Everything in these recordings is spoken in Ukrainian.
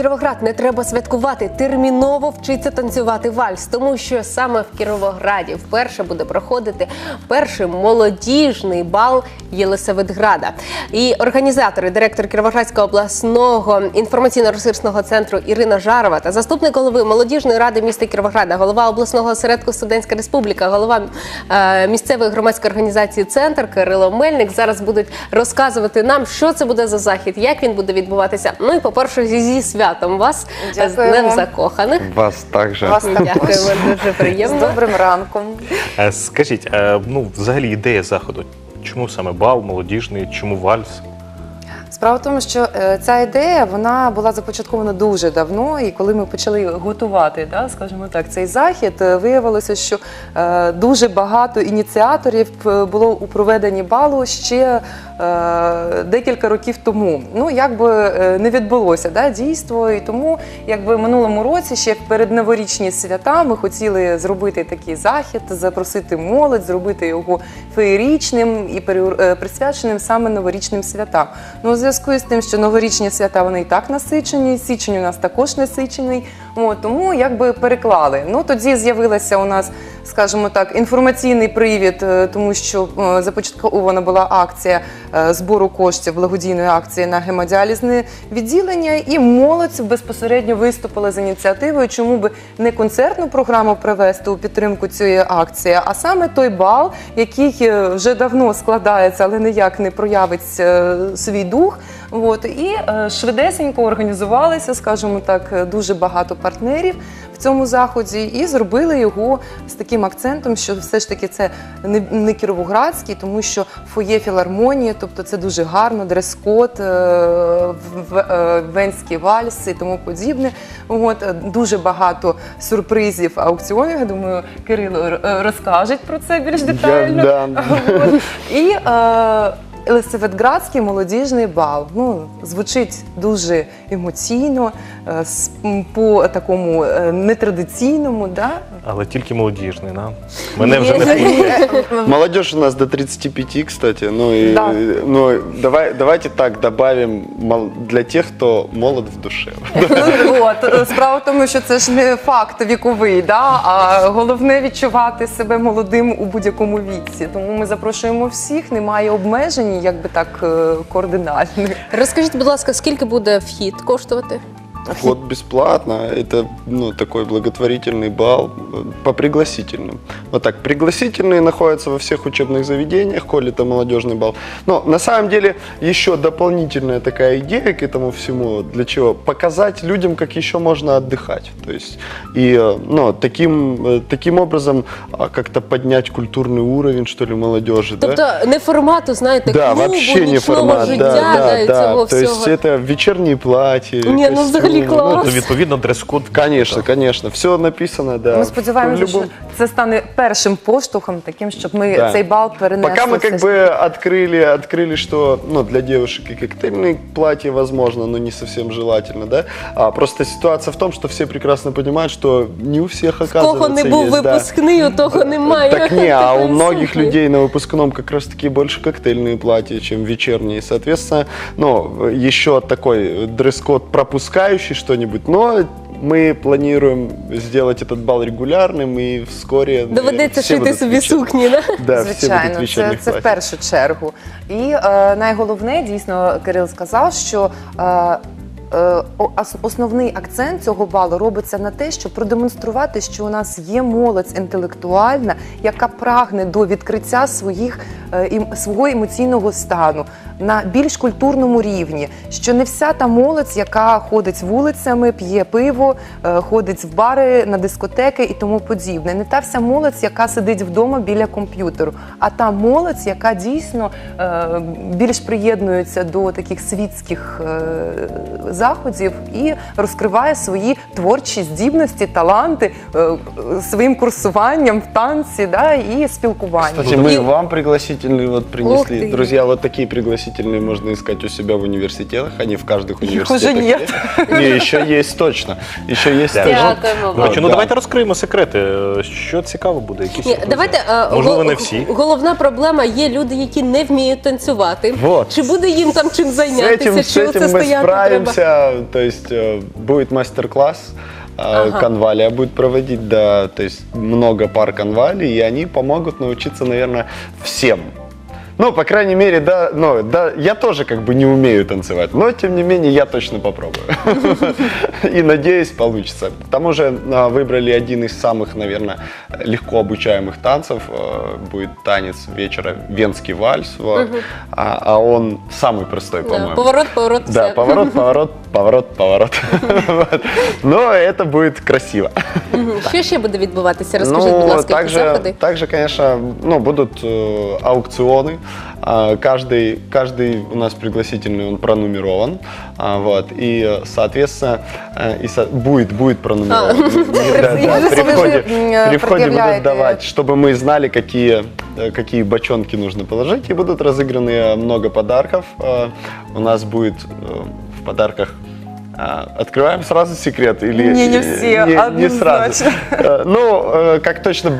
Кіровоград не треба святкувати. Терміново вчиться танцювати вальс, тому що саме в Кіровограді вперше буде проходити перший молодіжний бал Єлисаветграда. І організатори, директор Кіровоградського обласного інформаційно-ресурсного центру Ірина Жарова та заступник голови молодіжної ради міста Кіровограда, голова обласного осередку Студентська Республіка, голова е, місцевої громадської організації Центр Кирило Мельник зараз будуть розказувати нам, що це буде за захід, як він буде відбуватися. Ну і по-перше, зі святом вас з Дякуємо. Днем закоханих. Вас також. Вас також. Дякуємо, дуже З приємно. добрим ранком. Е, Скажіть, е, ну взагалі ідея заходу. Чому саме бал, молодіжний, чому вальс? Справа в тому, що е, ця ідея вона була започаткована дуже давно, і коли ми почали готувати, да, скажімо так, цей захід, е, виявилося, що е, дуже багато ініціаторів було у проведенні балу ще декілька років тому. Ну якби не відбулося да, дійство, і тому якби минулому році ще перед новорічні свята ми хотіли зробити такий захід, запросити молодь, зробити його феєрічним і присвяченим саме новорічним святам. Ну, зв'язку з тим, що новорічні свята вони і так насичені, січень у нас також насичений. От, тому якби переклали. Ну тоді з'явилася у нас, скажімо так, інформаційний привід, е, тому що е, започаткована була акція е, збору коштів, благодійної акції на гемодіалізне відділення, і молодь безпосередньо виступила з ініціативою, чому би не концертну програму провести у підтримку цієї акції, а саме той бал, який вже давно складається, але ніяк не проявить свій дух. От і е, швидесенько організувалися, скажімо так, е, дуже багато партнерів в цьому заході, і зробили його з таким акцентом, що все ж таки це не, не кіровоградський, тому що фоє філармонії, тобто це дуже гарно, дрес-код, е, е, венські вальси і тому подібне. От е, дуже багато сюрпризів аукціонів. Я думаю, Кирило розкаже про це більш детально. да. От. І е, Елисаветградський молодіжний бал. Ну, звучить дуже емоційно, е, по такому е, нетрадиційному. Да? Але тільки молодіжний, да? Мене вже не пустять. Молодежь у нас до 35, кстати. Ну и Да. ну давай, давайте так добавим мол- для тех, кто молод в душе. От, е, справа в тому, що це ж не факт віковий, да? а головне відчувати себе молодим у будь-якому віці. Тому ми запрошуємо всіх, немає обмежень, якби так е. Розкажіть, будь ласка, скільки буде вхід коштувати? Вход бесплатно. Это ну, такой благотворительный бал э, по пригласительным. Вот так, пригласительные находятся во всех учебных заведениях, коли это молодежный бал. Но на самом деле еще дополнительная такая идея к этому всему. Для чего? Показать людям, как еще можно отдыхать. То есть, и э, ну, таким, э, таким образом а, как-то поднять культурный уровень, что ли, молодежи. да? Тобто не формату, знаєте, Да, клубу, вообще не нічного формат. життя, да, да, і да, цього да. То всього. есть это вечерние платья. Не, ну, взагалі костюмы, клас. Ну, відповідно, дрес-код. Конечно, конечно. Все написано, да. Ми сподіваємося, В любом- що це стане першим поштовхом таким, щоб ми Да. цей бал перенесли. Пока мы все как ж бы открыли, открыли, что ну, для девушек и коктейльные платья возможно, но не совсем желательно, да. А просто ситуация в том, что все прекрасно понимают, что не у всех оказывается Кого не був есть, да. випускний, у того немає. Так не, а у такої многих сукні. людей на выпускном как раз таки больше коктейльные платья, чем вечерние. Соответственно, ну, еще такой дресс-код пропускающий что-нибудь, но мы планируем сделать этот бал регулярным и вскоре э, Доведеться все шити будут собі вечер- сукні, да? Да, все Звичайно, будут в це, вечерних це в платьях. першу чергу. І е, найголовне, дійсно, Кирил сказав, що е, е, о- ос- основний акцент цього балу робиться на те, щоб продемонструвати, що у нас є молодь інтелектуальна, яка прагне до відкриття своїх е, ім- свого емоційного стану на більш культурному рівні. Що не вся та молодь, яка ходить вулицями, п'є пиво, е, ходить в бари, на дискотеки і тому подібне. Не та вся молодь, яка сидить вдома біля комп'ютеру, а та молодь, яка дійсно е, більш приєднується до таких світських е, заходів і розкриває свої творчі здібності, таланти е, е, своїм курсуванням в танці да, і спілкуванням. Кстати, мы вам пригласительные вот Ух принесли. ты. Друзья, вот такие пригласительные пригласительные можно искать у себя в университетах, они в каждых уже университетах нет. есть. Не, еще есть точно. Еще есть Да. точно. Дякуємо До вам. речі, ну да. давайте розкриємо секрети. Е, Що цікаво буде? Якісь Ні, сюрпризи? давайте е, можливо, гол- не всі. Головна проблема є люди, які не вміють танцювати. Вот. Чи буде їм там чим С зайнятися? этим, с чи оце этим мы стояти треба? справимся. То есть э, будет мастер-класс. э, Ага. Конвалия будет проводить, да, то есть много пар конвалий, и они помогут научиться, наверное, всем. Ну, по крайней мере, да, ну, да, я тоже как бы не умею танцевать, но тем не менее я точно попробую. И надеюсь, получится. К тому же а, выбрали один из самых, наверное, легко обучаемых танцев. Э, Будет танец вечера Венский вальс, вот. а, а он самый простой, Да, по-моему. Поворот, поворот, Да, все. поворот, поворот, поворот, поворот. Вот. Но это будет красиво. Мгм. Що ще буде відбуватися? Розкажіть, будь ласка, які Ну, также, заходи? также, конечно, ну, будут э, аукционы. А, Каждый, каждый у нас пригласительный, он пронумерован. А, Вот, и, э, соответственно, э, и со- будет, будет пронумерован. А. Да, да, При входе, м, при входе будут предъявляете. давать, чтобы мы знали, какие, э, какие бочонки нужно положить. И будут разыграны э, много подарков. Э, У нас будет э, в подарках а, Открываем сразу секрет или Не, не все, не, не сразу? Э, Ну, э, как точно,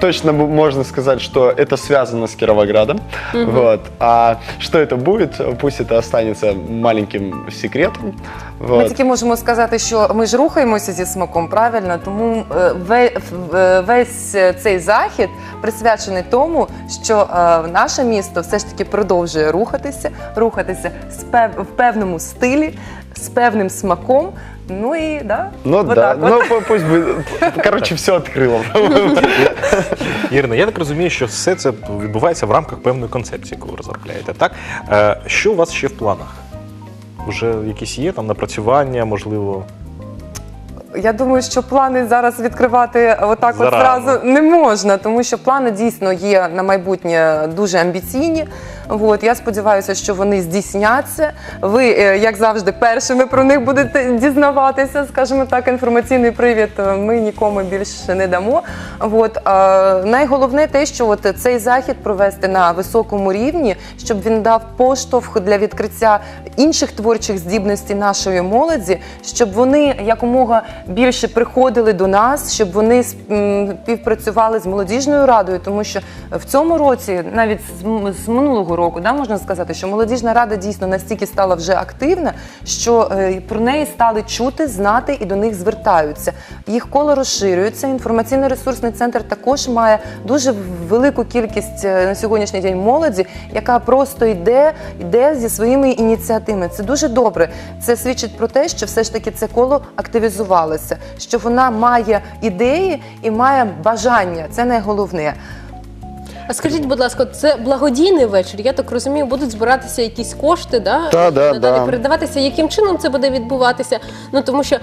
точно б- можно сказать, что это связано с Кировоградом. Вот. А что это будет, пусть это останется маленьким секретом. Ми Вот. тільки можемо сказати, що ми ж рухаємося зі смаком, правильно? Тому е, ве- в- е, весь е, цей захід присвячений тому, що е, наше місто все ж таки продовжує рухатися, рухатися з пев- в певному стилі, з певним смаком. Ну і да, Ну отак да, ну пу- пусть бы, короче, все открыло. Ірина, я так розумію, що все це відбувається в рамках певної концепції, яку ви розробляєте. Так? Е, Що у вас ще в планах? Вже якісь є там напрацювання, можливо. Я думаю, що плани зараз відкривати отак от Зарано. зразу не можна, тому що плани дійсно є на майбутнє дуже амбіційні. От, я сподіваюся, що вони здійсняться. Ви, е, як завжди, першими про них будете дізнаватися, скажімо так, інформаційний привід е, ми нікому більше не дамо. От, е, найголовне те, що от цей захід провести на високому рівні, щоб він дав поштовх для відкриття інших творчих здібностей нашої молоді, щоб вони якомога більше приходили до нас, щоб вони співпрацювали з молодіжною радою, тому що в цьому році, навіть з минулого року, да, можна сказати, що молодіжна рада дійсно настільки стала вже активна, що е, про неї стали чути, знати і до них звертаються. Їх коло розширюється. Інформаційно-ресурсний центр також має дуже велику кількість е, на сьогоднішній день молоді, яка просто йде, йде зі своїми ініціативами. Це дуже добре. Це свідчить про те, що все ж таки це коло активізувалося, що вона має ідеї і має бажання. Це найголовне. А скажіть, будь ласка, це благодійний вечір. Я так розумію, будуть збиратися якісь кошти, да? Та, да, надалі да. передаватися. Яким чином це буде відбуватися? Ну тому що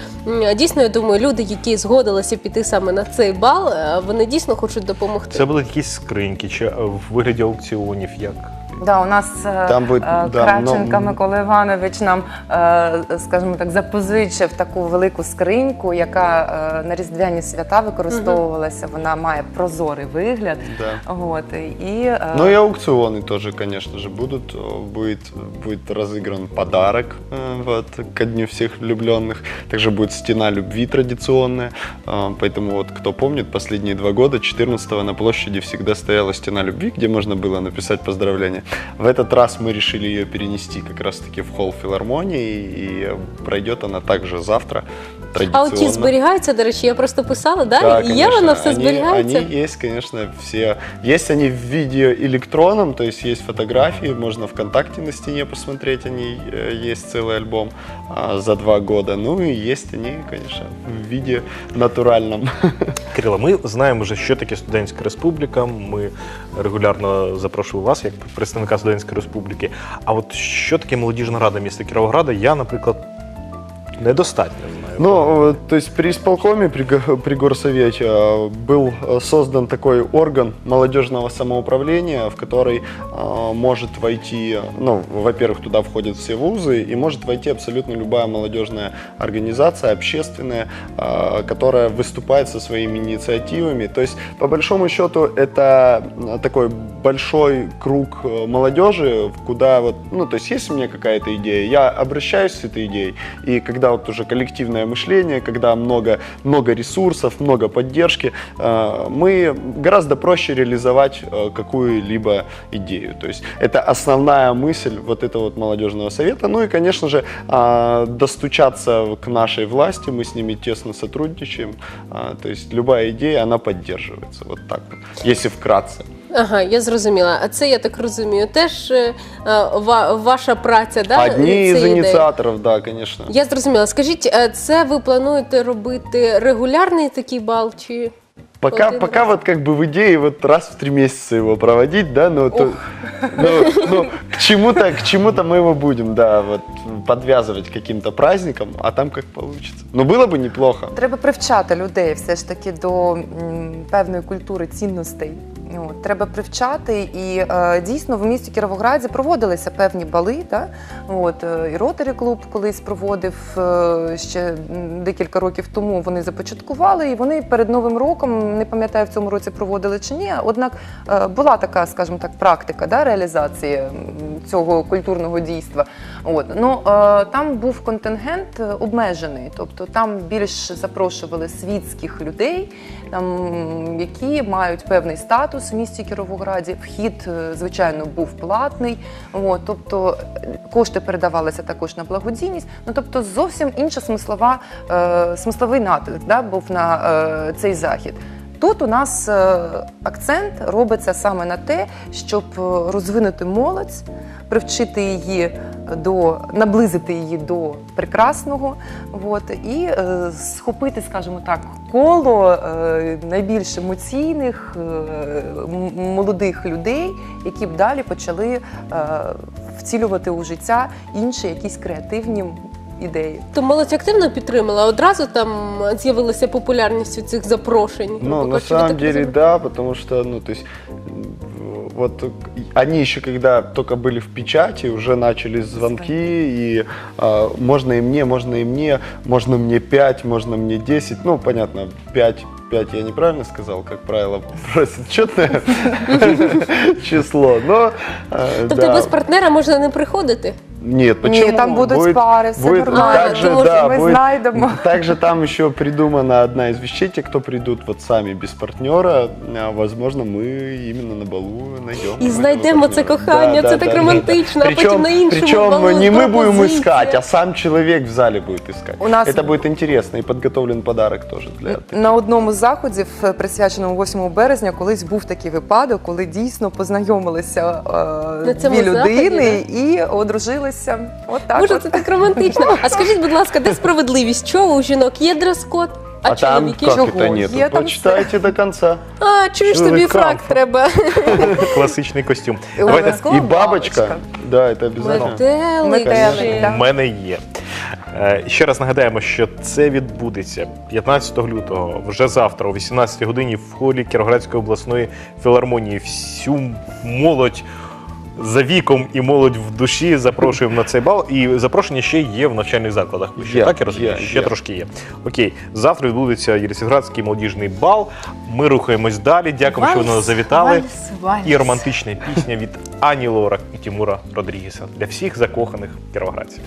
дійсно я думаю, люди, які згодилися піти саме на цей бал, е, вони дійсно хочуть допомогти. Це будуть якісь скриньки чи е, в вигляді аукціонів, як Да, у нас е, Там буде, е, да, Кравченка ну, Микола Іванович нам, е, скажімо так, запозичив таку велику скриньку, яка е, на різдвяні свята використовувалася. Вона має прозорий вигляд. Да. От, і, е, Ну и аукционы тоже, конечно же, будут. Э, Будет, будет разыгран подарок э, вот, ко Дню всех влюбленных. Также будет стена любви традиционная. Э, Поэтому вот, кто помнит, последние два года, 14 на площади всегда стояла стена любви, где можно было написать поздравления. В этот раз мы решили ее перенести как раз-таки в холл филармонии, и э, пройдет она также завтра А традиционно. от ті зберігаються, до речі, я просто писала, да? Да, і є конечно. воно все Они- зберігається. Они есть, конечно, все. Есть они в видео электронном, то есть есть фотографии, можно ВКонтакте на стене посмотреть, они э, есть целый альбом а, за два года. Ну и есть они, конечно, в виде натуральном. Кирило, ми знаємо вже, що таке студентська республіка. Ми регулярно запрошуємо вас як представника студентської республіки. А от що таке молодіжна рада міста Кіровограда? Я, наприклад, недостатньо. Ну, э, то есть при исполкоме, при, при горсовете э, был э, создан такой орган молодежного самоуправления, в который э, может войти, ну, во-первых, туда входят все вузы, и может войти абсолютно любая молодежная организация, общественная, э, которая выступает со своими инициативами. То есть, по большому счету, это такой большой круг молодежи, куда вот, ну, то есть, есть у меня какая-то идея, я обращаюсь с этой идеей, и когда вот уже коллективное мышление, когда много, много ресурсов, много поддержки, э, мы гораздо проще реализовать э, какую-либо идею. То есть это основная мысль вот этого вот молодежного совета. Ну и, конечно же, а, достучаться к нашей власти, мы с ними тесно сотрудничаем. А, То есть любая идея, она поддерживается. Вот так вот, если вкратце. Ага, я зрозуміла. А це я так розумію. Теж е, ва- ваша праця, да? Одни цієї из ідеї? инициаторов, да, конечно. Я зрозуміла. Скажіть, е, це ви плануєте робити регулярний такий бал чи Пока, Один пока раз. вот как бы в идее вот раз в три месяца его проводить, да, но то, ну, ну, к чему-то, к чему-то мы его будем, да, вот подвязывать к каким-то праздникам, а там как получится. Но было бы неплохо. Треба привчати людей все ж таки до м, певної культури цінностей. От, треба привчати, і е, дійсно в місті Кіровограді проводилися певні бали. Да? От, е, і Ротary клуб колись проводив е, ще декілька років тому. Вони започаткували, і вони перед Новим роком, не пам'ятаю, в цьому році проводили чи ні. Однак е, була така, скажімо так, практика да, реалізації цього культурного дійства. От. Ну, е, там був контингент обмежений, тобто там більш запрошували світських людей, там, які мають певний статус в місті Кіровограді. Вхід, е, звичайно, був платний. От, тобто е, кошти передавалися також на благодійність. Ну, тобто зовсім інша смислова, е, смисловий натиск да, був на е, цей захід. Тут у нас е, акцент робиться саме на те, щоб е, розвинути молодь, привчити її до наблизити її до прекрасного, от, і е, схопити, скажімо так, коло найбільш емоційних молодих людей, які б далі почали втілювати у життя інші якісь креативні ідеї. то молодь активно підтримала? Одразу там з'явилася популярність у цих запрошень? Ну, грубо на кажучи, самом так деле, розумію? да, потому что, ну, то есть, м, вот э, они еще когда только были в печати, уже начались звонки, и а, можно и мне, можно и мне, можно мне 5, можно мне 10, ну, понятно, 5 5 я неправильно сказал, как правило, просят четное число, но э, Тобто да. без партнера можна не приходити? Нет, почему? Ні, там будуть пари, все будет нормально. также, Тому що да, ми будет- знайдемо. Также там еще придумана одна из вещей, те, кто придут вот сами без партнера, а, возможно, мы именно на балу найдем. І этого знайдемо це партнера. кохання, це так романтично, а потім на іншому Причем балу не мы будем пропозиція. искать, а сам человек в зале будет искать. У нас- Это будет интересно и подготовлен подарок тоже для На одному з заходів, е, присвяченому 8 березня, колись був такий випадок, коли дійсно познайомилися е, На цьому дві заході, людини і одружилися. От так. Боже, от. це так романтично. А скажіть, будь ласка, де справедливість? Чого у жінок є дрес-код, а, А, там чоловіки? как Чего? это нет? Я там Почитайте до конца. А, чуєш, тобі Чоловікам. фрак треба. Класичний костюм. І Давайте обов'язково И бабочка. бабочка. Да, это обязательно. Метелик. Метелик, ще. У мене є. Е, Ще раз нагадаємо, що це відбудеться 15 лютого, вже завтра, о 18 годині, в холі Кіровоградської обласної філармонії. Всю молодь за віком і молодь в душі запрошуємо на цей бал. І запрошення ще є в навчальних закладах. Ще Є, так я розумію? є, ще є. трошки є. Окей, завтра відбудеться Єлісіградський молодіжний бал. Ми рухаємось далі. Дякуємо, що ви нас Вальс, завітали. вальс, вальс. І романтична пісня від Ані Лора і Тімура Родрігеса для всіх закоханих кіровоградців.